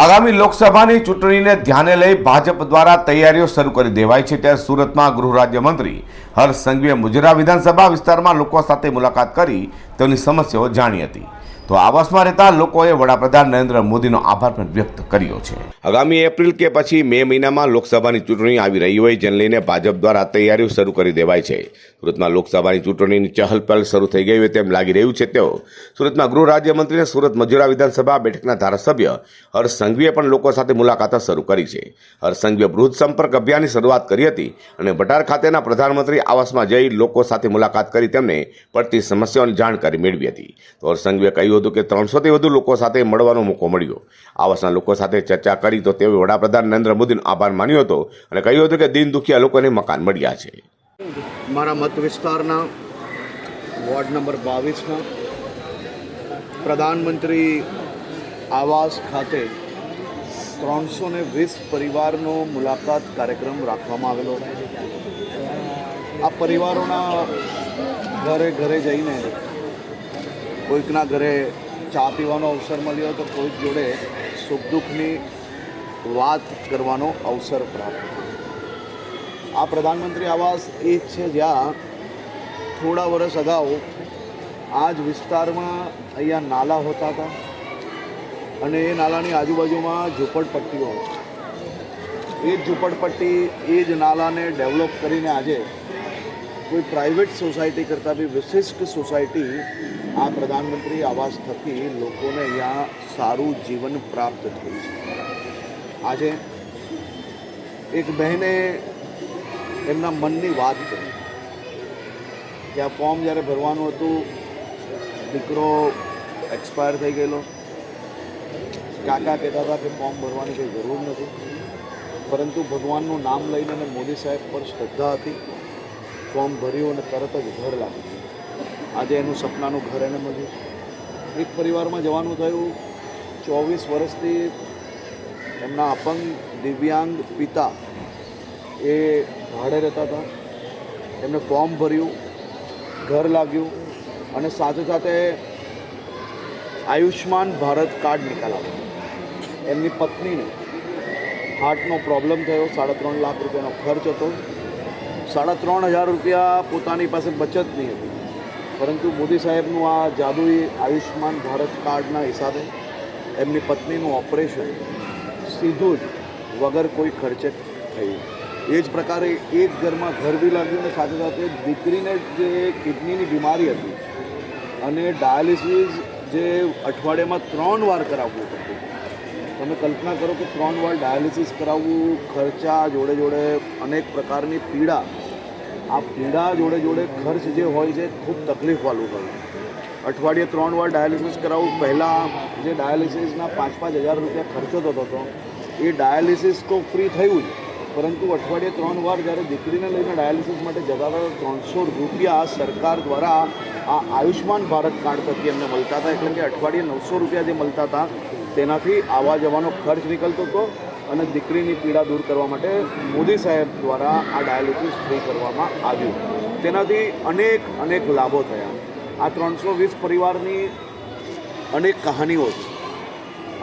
આગામી લોકસભાની ચૂંટણીને ધ્યાને લઈ ભાજપ દ્વારા તૈયારીઓ શરૂ કરી દેવાઈ છે. ત્યારે સુરતમાં ગૃહ રાજ્યમંત્રી હર્ષ સંઘવીએ મુજરા વિધાનસભા વિસ્તારમાં લોકો સાથે મુલાકાત કરી તેમની સમસ્યાઓ જાણી હતી. તો આવાસમાં રહેતા લોકોએ વડાપ્રધાન નરેન્દ્ર મોદીનો આભાર પણ વ્યક્ત કર્યો છે. આગામી એપ્રિલ કે પછી મે મહિનામાં લોકસભાની ચૂંટણી આવી રહી હોય જેને લઈને ભાજપ દ્વારા તૈયારીઓ શરૂ કરી દેવાય છે. સુરતમાં લોકસભાની ચૂંટણીની ચહલપહલ શરૂ થઈ ગઈ હોય તેમ લાગી રહ્યું છે તેઓ. સુરતમાં ગૃહ રાજ્યમંત્રીને સુરત મજૂરા વિધાનસભા બેઠકના ધારાસભ્ય હર્ષ સંઘવીએ પણ લોકો સાથે મુલાકાતો શરૂ કરી છે. હર્ષ સંઘવીએ બૃહદ સંપર્ક અભિયાનની શરૂઆત કરી હતી અને ભટાર ખાતેના પ્રધાનમંત્રી આવાસમાં જઈ લોકો સાથે મુલાકાત કરી તેમને પડતી સમસ્યાઓની જાણકારી મેળવી હતી. તો હર્ષ સંઘવીએ કહ્યું હતું કે ત્રણસોથી વધુ લોકો સાથે મળવાનો મોકો મળ્યો. આવાસના લોકો સાથે ચર્ચા કરી તો તેઓએ વડાપ્રધાન નરેન્દ્ર મોદીનો આભાર માન્યો હતો અને કહ્યું હતું કે દિન દુખિયા લોકોને મકાન મળ્યા છે. મારા મત વિસ્તારના વોર્ડ નંબર બાવીસમાં પ્રધાનમંત્રી આવાસ ખાતે ત્રણસો ને વીસ પરિવારનો મુલાકાત કાર્યક્રમ રાખવામાં આવેલો. આ પરિવારોના ઘરે ઘરે જઈને કોઈકના ઘરે ચા પીવાનો અવસર મળ્યો તો કોઈક જોડે સુખ દુઃખની વાત કરવાનો અવસર પ્રાપ્ત આ પ્રધાનમંત્રી આવાસ એ છે જ્યાં થોડા વર્ષ અગાઉ આ જ વિસ્તારમાં અહીંયા નાલા હોતા હતા અને એ નાલાની આજુબાજુમાં ઝૂંપડપટ્ટીઓ એ જ ઝૂંપડપટ્ટી એ જ નાલાને ડેવલપ કરીને આજે કોઈ પ્રાઇવેટ સોસાયટી કરતાં બી વિશિષ્ટ સોસાયટી આ પ્રધાનમંત્રી આવાસ થકી લોકોને અહીંયા સારું જીવન પ્રાપ્ત થયું છે. આજે એક બહેને એમના મનની વાત કરી. કે આ ફોર્મ જ્યારે ભરવાનું હતું, દીકરો એક્સપાયર થઈ ગયેલો. કાકા કહેતા હતા કે ફોર્મ ભરવાની કંઈ જરૂર નથી. પરંતુ ભગવાનનું નામ લઈને મોદી સાહેબ પર શ્રદ્ધા હતી. ફોર્મ ભર્યું અને તરત જ ઘર લાગી આજે એનું સપનાનું ઘર એને મળ્યું. એક પરિવારમાં જવાનું થયું. ચોવીસ વર્ષથી એમના અપંગ, દિવ્યાંગ પિતા એ ભાડે રહેતા હતા. એમને ફોર્મ ભર્યું, ઘર લાગ્યું અને સાથે સાથે આયુષ્માન ભારત કાર્ડ નીકાળ્યું એમની પત્નીને હાર્ટનો પ્રોબ્લેમ થયો. સાડા ત્રણ લાખ રૂપિયાનો ખર્ચ હતો. સાડા ત્રણ હજાર રૂપિયા પોતાની પાસે બચત નહીં હતી. પરંતુ મોદી સાહેબનું આ જાદુઈ આયુષ્માન ભારત કાર્ડના હિસાબે એમની પત્નીનું ઓપરેશન સીધું જ વગર કોઈ ખર્ચે થયું. એ જ પ્રકારે એક ઘરમાં ઘર બી લાગ્યું અને સાથે સાથે દીકરીને જે કિડનીની બીમારી હતી અને ડાયાલિસિસ જે અઠવાડિયામાં ત્રણ વાર કરાવવું પડતું તમે કલ્પના કરો કે ત્રણ વાર ડાયાલિસિસ કરાવવું, ખર્ચા જોડે જોડે અનેક પ્રકારની પીડા આ પીડા જોડે જોડે ખર્ચ જે હોય છે, ખૂબ તકલીફવાળું હોય. અઠવાડિયે ત્રણ વાર ડાયાલિસિસ કરાવવું પહેલાં જે ડાયાલિસિસના પાંચ પાંચ હજાર રૂપિયા ખર્ચો થતો હતો, એ ડાયાલિસિસ તો ફ્રી થયું જ. પરંતુ અઠવાડિયે ત્રણ વાર જ્યારે દીકરીને લઈને ડાયાલિસિસ માટે જતા હતા ત્રણસો રૂપિયા સરકાર દ્વારા આ આયુષ્માન ભારત કાર્ડ થકી એમને મળતા હતા. એટલે કે અઠવાડિયે નવસો રૂપિયા જે મળતા હતા, તેનાથી આવવા જવાનો ખર્ચ નીકળતો હતો. અને દીકરીની પીડા દૂર કરવા માટે મોદી સાહેબ દ્વારા આ ડાયાલિસિસ ફ્રી કરવામાં આવ્યું. તેનાથી અનેક અનેક લાભો થયા. આ ત્રણસો વીસ પરિવારની અનેક કહાનીઓ છે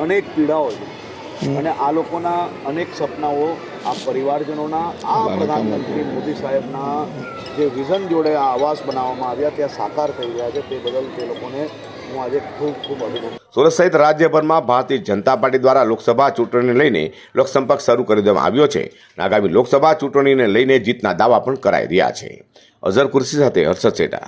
અનેક પીડાઓ છે અને આ લોકોના અનેક સપનાઓ આ પરિવારજનોના આ પ્રધાનમંત્રી મોદી સાહેબના જે વિઝન જોડે આ આવાસ બનાવવામાં આવ્યા ત્યાં સાકાર થઈ રહ્યા છે તે બદલ તે લોકોને હું આજે ખૂબ ખૂબ અભિનંદન. સુરત સહિત રાજ્યભરમાં ભારતીય જનતા પાર્ટી દ્વારા લોકસભા ચૂંટણીને લઈને લોકસંપર્ક શરૂ કરી દેવામાં આવ્યો છે. આગામી લોકસભા ચૂંટણીને લઈને જીતના દાવા પણ કરાઈ રહ્યા છે. અઝર કુર્સી સાથે હર્ષદ સેટા.